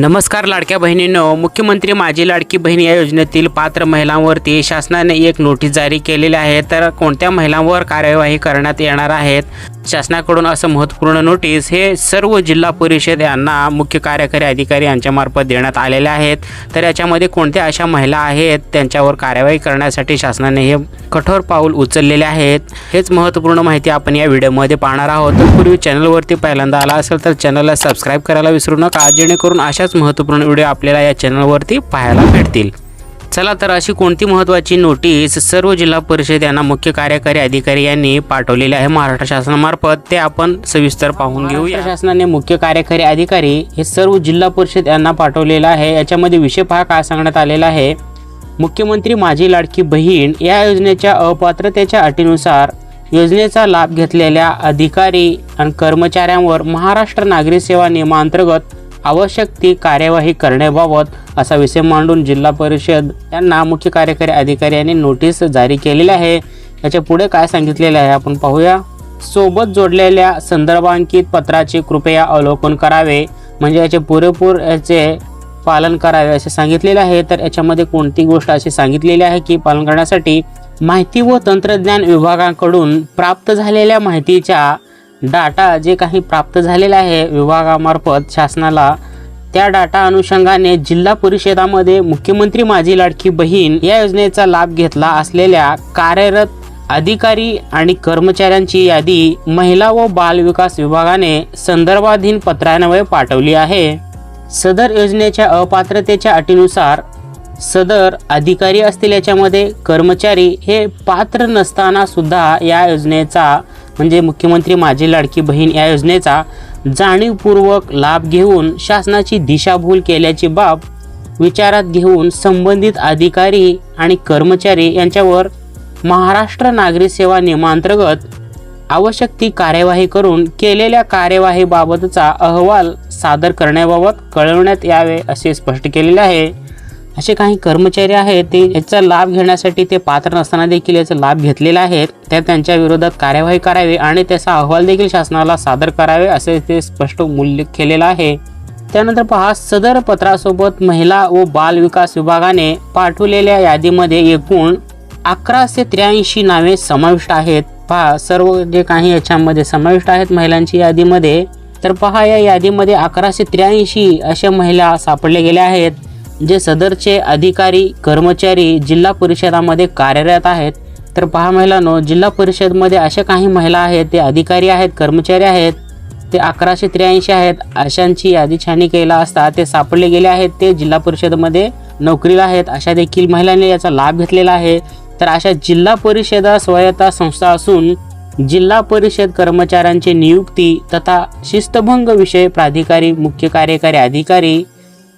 नमस्कार लाडक्या बहिणींनो. मुख्यमंत्री माझी लाडकी बहीण या योजनेतील पात्र महिलांवरती शासनाने एक नोटीस जारी केलेली आहे. तर कोणत्या महिलांवर कार्यवाही करण्यात येणार आहेत शासनाकडून असं महत्त्वपूर्ण नोटीस हे सर्व जिल्हा परिषद यांना मुख्य कार्यकारी अधिकारी यांच्यामार्फत देण्यात आलेले आहेत. तर याच्यामध्ये कोणत्या अशा महिला आहेत त्यांच्यावर कार्यवाही करण्यासाठी शासनाने हे कठोर पाऊल उचललेले आहेत हेच महत्त्वपूर्ण माहिती आपण या व्हिडिओमध्ये पाहणार आहोत. तर पूर्वी चॅनलवरती पहिल्यांदा आला असेल तर चॅनलला सबस्क्राईब करायला विसरू नका जेणेकरून अशाच महत्त्वपूर्ण व्हिडिओ आपल्याला या चॅनलवरती पाहायला भेटतील. चला तर अशी कोणती महत्त्वाची नोटीस सर्व जिल्हा परिषद यांना मुख्य कार्यकारी अधिकारी यांनी पाठवलेली आहे? महाराष्ट्र शासनामार्फत ते आपण सविस्तर पाहून घेऊया. शासनाने मुख्य कार्यकारी अधिकारी हे सर्व जिल्हा परिषद यांना पाठवलेलं आहे. याच्यामध्ये विषय पहा काय सांगण्यात आलेला आहे. मुख्यमंत्री माझी लाडकी बहीण या योजनेच्या अपात्रतेच्या अटीनुसार योजनेचा लाभ घेतलेल्या अधिकारी आणि कर्मचाऱ्यांवर महाराष्ट्र नागरी सेवा नियमांतर्गत आवश्यक ती कार्यवाही करण्याबाबत असा विषय मांडून जिल्हा परिषद यांना मुख्य कार्यकारी अधिकारी यांनी नोटीस जारी केलेली आहे. याच्यापुढे काय सांगितलेले आहे आपण पाहूया. सोबत जोडलेल्या संदर्भांकित पत्राचे कृपया अवलोकन करावे म्हणजे याचे पुरेपूर याचे पालन करावे असे सांगितलेले आहे. तर याच्यामध्ये कोणती गोष्ट अशी सांगितलेली आहे की पालन करण्यासाठी माहिती व तंत्रज्ञान विभागाकडून प्राप्त झालेल्या माहितीच्या डाटा जे काही प्राप्त झालेला आहे विभागामार्फत शासनाला त्या डाटा अनुषंगाने जिल्हा परिषदामध्ये मुख्यमंत्री माझी लाडकी बहीण या योजनेचा लाभ घेतला असलेल्या कार्यरत अधिकारी आणि कर्मचाऱ्यांची यादी महिला व बाल विकास विभागाने संदर्भाधीन पत्रान्वये पाठवली आहे. सदर योजनेच्या अपात्रतेच्या अटीनुसार सदर अधिकारी असतील याच्यामध्ये कर्मचारी हे पात्र नसताना सुद्धा या योजनेचा म्हणजे मुख्यमंत्री माझी लाडकी बहीण या योजनेचा जाणीवपूर्वक लाभ घेऊन शासनाची दिशाभूल केल्याची बाब विचारात घेऊन संबंधित अधिकारी आणि कर्मचारी यांच्यावर महाराष्ट्र नागरी सेवा नियमांतर्गत आवश्यक ती कार्यवाही करून केलेल्या कार्यवाहीबाबतचा अहवाल सादर करण्याबाबत कळवण्यात यावे असे स्पष्ट केलेले आहे. असे काही कर्मचारी आहेत ते याचा लाभ घेण्यासाठी ते पात्र नसताना देखील याचा लाभ घेतलेला आहे. त्या त्यांच्या विरोधात कार्यवाही करावी आणि त्याचा अहवाल देखील शासनाला सादर करावे असे ते स्पष्ट उल्लेख केलेला आहे. त्यानंतर पहा सदर पत्रासोबत महिला व बाल विकास विभागाने पाठवलेल्या यादीमध्ये एकूण अकराशे त्र्याऐंशी नावे समाविष्ट आहेत. पहा सर्व जे काही याच्यामध्ये समाविष्ट आहेत महिलांची यादीमध्ये तर पहा या यादीमध्ये अकराशे त्र्याऐंशी अशा महिला सापडल्या गेल्या आहेत. जे सदरचे अधिकारी कर्मचारी जिल्हा परिषदामध्ये कार्यरत आहेत तर पहा महिलांनो जिल्हा परिषदमध्ये अशा काही महिला आहेत ते अधिकारी आहेत कर्मचारी आहेत ते अकराशे त्र्याऐंशी आहेत अशांची यादी छाननी केला असता ते सापडले गेले आहेत ते जिल्हा परिषदमध्ये नोकरीला आहेत अशा देखील महिलांनी याचा लाभ घेतलेला आहे. तर अशा जिल्हा परिषदा स्वायत्ता संस्था असून जिल्हा परिषद कर्मचाऱ्यांची नियुक्ती तथा शिस्तभंग विषय प्राधिकारी मुख्य कार्यकारी अधिकारी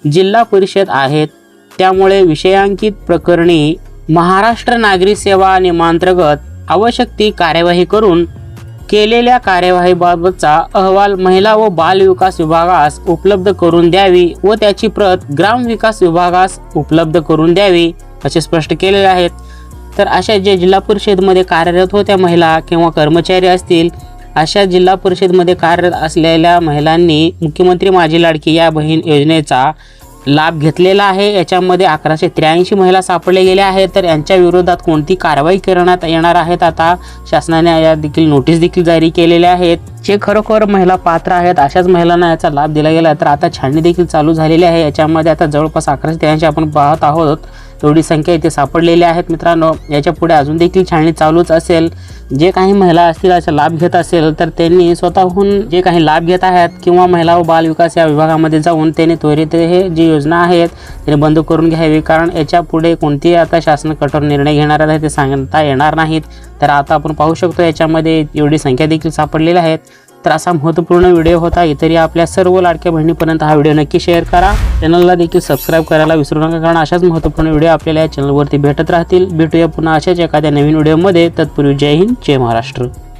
जिल्हा परिषद आहेत. त्यामुळे विषयांकित प्रकरणी महाराष्ट्र नागरी सेवा नियमांतर्गत आवश्यक ती कार्यवाही करून केलेल्या कार्यवाहीबाबतचा अहवाल महिला व बाल विकास विभागास उपलब्ध करून द्यावी व त्याची प्रत ग्राम विकास विभागास उपलब्ध करून द्यावी असे स्पष्ट केलेले आहेत. तर अशा जे जिल्हा परिषदमध्ये कार्यरत होत्या महिला किंवा कर्मचारी असतील अशा जिल्हा परिषदमध्ये कार्यरत असलेल्या महिलांनी मुख्यमंत्री माझी लाडकी या बहीण योजनेचा लाभ घेतलेला आहे. याच्यामध्ये अकराशे त्र्याऐंशी महिला सापडले गेल्या आहेत. तर यांच्या विरोधात कोणती कारवाई करण्यात येणार आहेत? आता शासनाने या देखील नोटीस देखील जारी केलेल्या आहेत जे खरोखर महिला पात्र आहेत अशाच महिलांना याचा लाभ दिला गेला तर आता छाननी देखील चालू झालेली आहे. याच्यामध्ये आता जवळपास अकराशे त्र्याऐंशी आपण पाहत आहोत. तेवढी संख्या इथे सापडलेली आहेत मित्रांनो. याच्यापुढे अजून देखील छाननी चालूच असेल. जे काही महिला असतील असा लाभ घेत असेल तर त्यांनी स्वतःहून जे काही लाभ घेत आहेत किंवा महिला व बाल विकास या विभागामध्ये जाऊन त्यांनी त्वरित हे जी योजना आहेत ते बंद करून घ्यावी. कारण याच्यापुढे कोणतीही आता शासन कठोर निर्णय घेणार आहे ते सांगता येणार नाहीत. तर आता आपण पाहू शकतो याच्यामध्ये एवढी संख्या देखील सापडलेल्या आहेत. तर असा महत्त्वपूर्ण व्हिडिओ होता इतरही आपल्या सर्व लाडक्या बहिणीपर्यंत हा व्हिडिओ नक्की शेअर करा. चॅनलला देखील सबस्क्राईब करायला विसरू नका कारण अशाच महत्त्वपूर्ण व्हिडिओ आपल्याला या चॅनलवरती भेटत राहतील. भेटूया पुन्हा अशाच एखाद्या नवीन व्हिडिओमध्ये. तत्पूर्वी जय हिंद जय महाराष्ट्र.